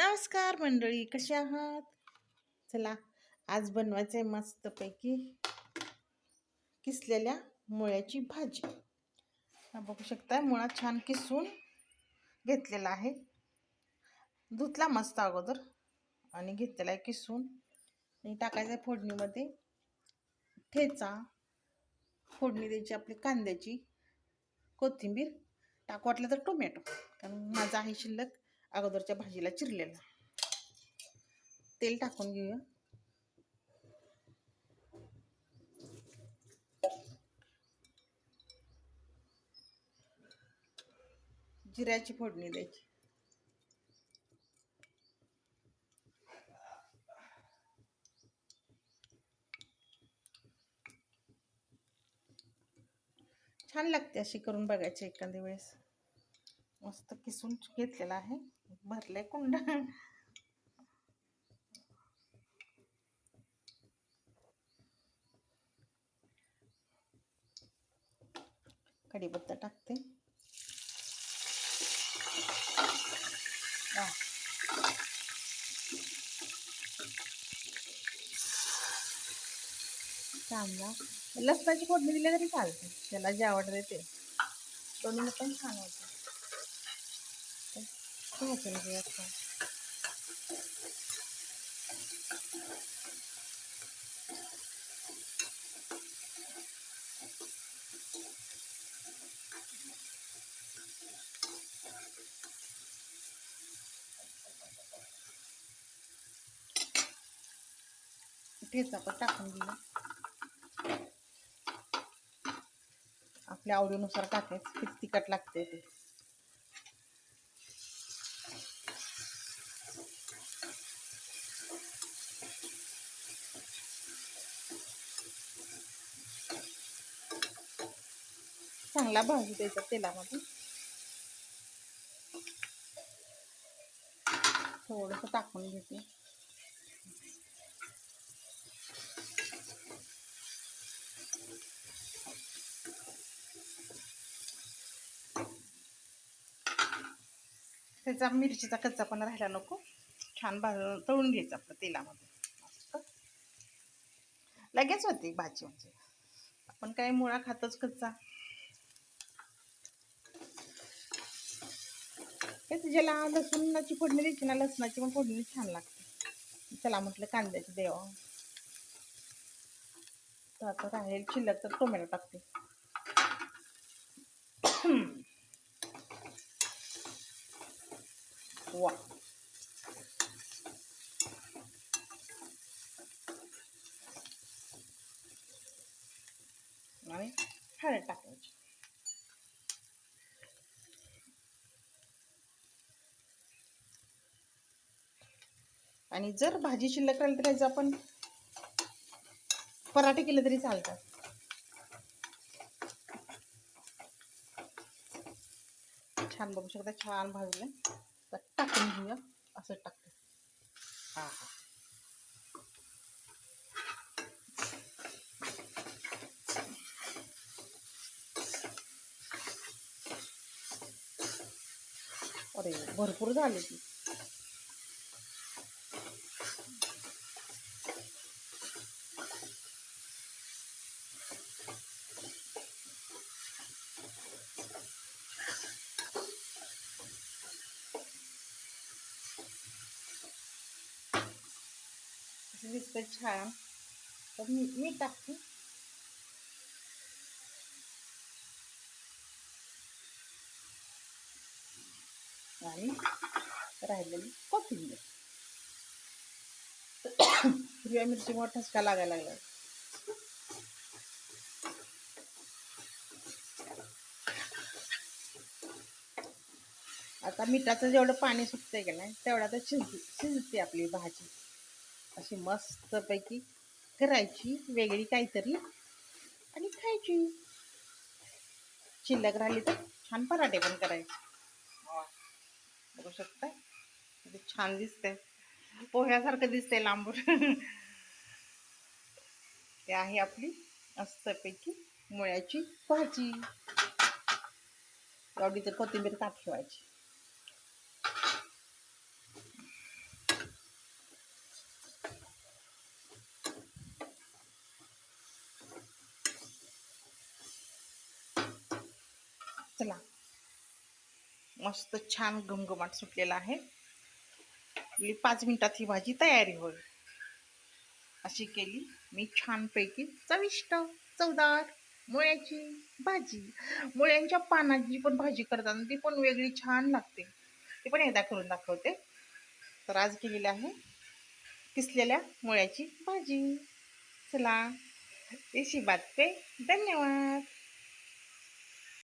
नमस्कार मंडळी कसे आहात? चला आज बनवायचं आहे मस्तपैकी किसलेल्या मुळ्याची भाजी. हा बघू शकता मुळा छान किसून घेतलेला आहे. धुतला मस्त अगोदर आणि घेतलेला आहे किसून. आणि टाकायचं आहे फोडणीमध्ये. ठेचा फोडणी द्यायची आपली कांद्याची कोथिंबीर टाक वाटलं तर टोमॅटो कारण माझा आहे शिल्लक. अगोदरच्या भाजीला चिरलेला. तेल टाकून घेऊया. जिऱ्याची फोडणी द्यायची. छान लागते अशी करून बघायची एखाद्या वेळेस. मस्त किसून घेतलेला आहे. भरले कुंड कढीपत्ता टाकते. कांदा लसणाची फोडणी दिली तरी चालते. त्याला जे आवडते ते. दोन्ही पण छान होते. ठेचा पण टाकून घेऊया आपल्या आवडीनुसार टाकायचं. किती तिखट लागते ते. चांगला भाजू द्यायचा तेलामध्ये. थोडंसं टाकून घेते. त्याचा मिरचीचा कच्चा पण राहायला नको. छान भाजून तळून घ्यायचं आपलं तेलामध्ये. लगेच होते भाजी म्हणजे आपण काय मुळा खातोच कच्चा. हेच ज्याला लसूणाची फोडणी द्यायची ना लसणाची पण फोडणी छान लागते. चला म्हटलं कांद्याची देवा. तर आता राहील शिल्लक तर टोमॅटो टाकते. वा. आणि हळद टाकते. आणि जर भाजी शिल्लक राहिली तर त्याचं आपण पराठे केले तरी चालतात. छान बघू शकता छान भाजले. तर टाकून घेऊया. असं टाकते. हा हा. अरे भरपूर झाले की दिसतं छान. तर मी मी टाकते. आणि राहिलेली कोथिंबीर. हिरव्या मिरचीमुळे ठसका लागायला लागला आता मिठाचं जेवढं पाणी सुटतंय का नाही तेवढा तर शिज शिजते आपली भाजी. अशी मस्तपैकी करायची वेगळी काहीतरी आणि खायची. शिल्लक राहिली तर छान पराठे पण करायचे. बघू शकता? छान दिसतंय. पोह्यासारखं दिसतंय लांबून. ते आहे आपली मस्तपैकी मुळ्याची भाजी. एवढी तर कोथिंबीर ताप ठेवायची. चला. मस्त छान घमघमाट सुटलेला आहे. आपली पाच मिनिटात ही भाजी तयारी होईल. अशी केली मी छानपैकी चविष्ट चवदार मुळ्याची भाजी. मुळ्यांच्या पानाची पण भाजी करताना ती पण वेगळी छान लागते. ती पण एकदा करून दाखवते. तर आज केलेली आहे किसलेल्या मुळ्याची भाजी. चला. देशी बातपे धन्यवाद.